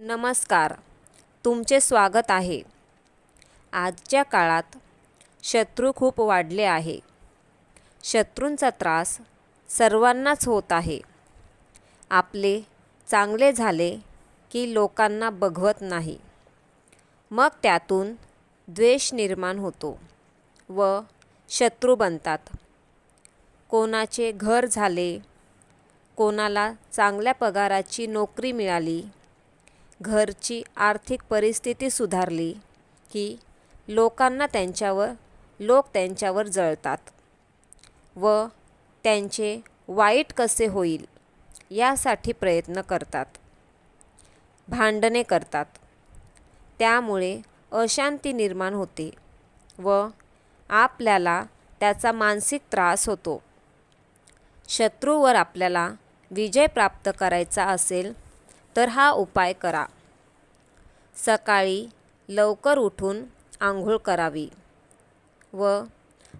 नमस्कार. तुमचे स्वागत आहे. आजच्या काळात शत्रू खूप वाढले आहे. शत्रूंचा त्रास सर्वांनाच होत आहे. आपले चांगले झाले की लोकांना बघवत नाही. मग त्यातून द्वेष निर्माण होतो व शत्रू बनतात. कोणाचे घर झाले कोणाला चांगल्या पगाराची नोकरी मिळाली घरची आर्थिक परिस्थिती सुधारली की लोकांना त्यांच्यावर लोक त्यांच्यावर जळतात व त्यांचे वाईट कसे होईल यासाठी प्रयत्न करतात भांडणे करतात. त्यामुळे अशांती निर्माण होते व आपल्याला त्याचा मानसिक त्रास होतो. शत्रूवर आपल्याला विजय प्राप्त करायचा असेल तर हा उपाय करा. सकाळी लवकर उठून आंघोळ करावी व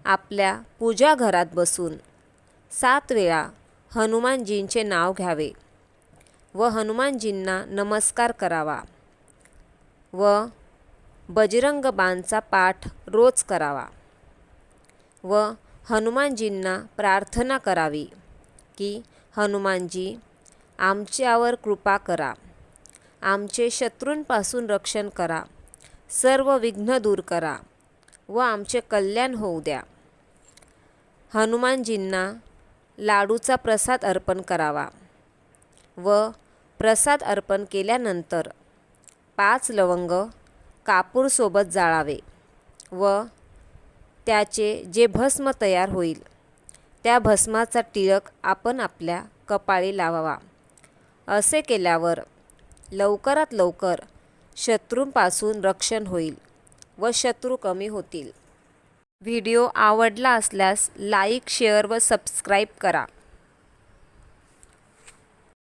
आपल्या पूजा घरात बसून सात वेळा हनुमानजींचे नाव घ्यावे व हनुमानजींना नमस्कार करावा व बजरंग बाणचा पाठ रोज करावा व हनुमानजींना प्रार्थना करावी की हनुमानजी आमच्यावर कृपा करा. आमचे शत्रूंपासून रक्षण करा. सर्व विघ्न दूर करा व आमचे कल्याण होऊ द्या. हनुमानजींना लाडूचा प्रसाद अर्पण करावा व प्रसाद अर्पण केल्यानंतर पाच लवंग कापूरसोबत जाळावे व त्याचे जे भस्म तयार होईल त्या भस्माचा टिळक आपण आपल्या कपाळी लावावा. असे केल्यावर लवकरात लवकर शत्रूंपासून रक्षण होईल व शत्रू कमी होतील. व्हिडिओ आवडला असल्यास लाईक शेअर व सबस्क्राईब करा.